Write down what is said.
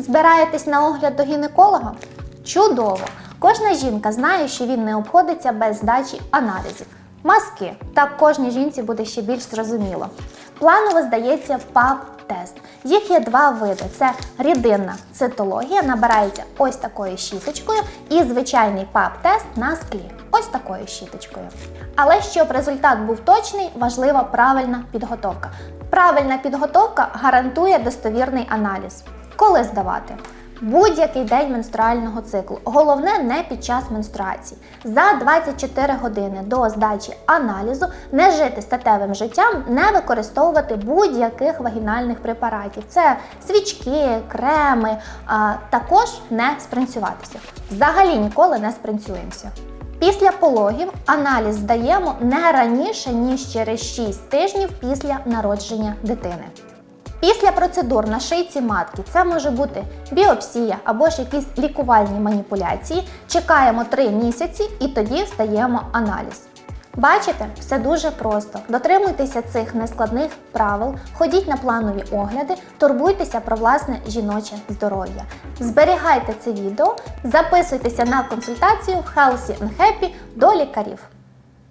Збираєтесь на огляд до гінеколога? Чудово! Кожна жінка знає, що він не обходиться без здачі аналізів. Мазки. Так кожній жінці буде ще більш зрозуміло. Планово здається ПАП-тест. Їх є два види: це рідинна цитологія, набирається ось такою щіточкою, і звичайний ПАП-тест на склі, ось такою щіточкою. Але щоб результат був точний, важлива правильна підготовка. Правильна підготовка гарантує достовірний аналіз. Коли здавати? Будь-який день менструального циклу. Головне не під час менструації. За 24 години до здачі аналізу не жити статевим життям, не використовувати будь-яких вагінальних препаратів. Це свічки, креми, а також не спринцюватися. Взагалі ніколи не спринцюємося. Після пологів аналіз здаємо не раніше, ніж через 6 тижнів після народження дитини. Після процедур на шийці матки це може бути біопсія або ж якісь лікувальні маніпуляції. Чекаємо 3 місяці і тоді здаємо аналіз. Бачите, все дуже просто. Дотримуйтеся цих нескладних правил, ходіть на планові огляди, турбуйтеся про власне жіноче здоров'я. Зберігайте це відео, записуйтеся на консультацію Healthy and Happy до лікарів.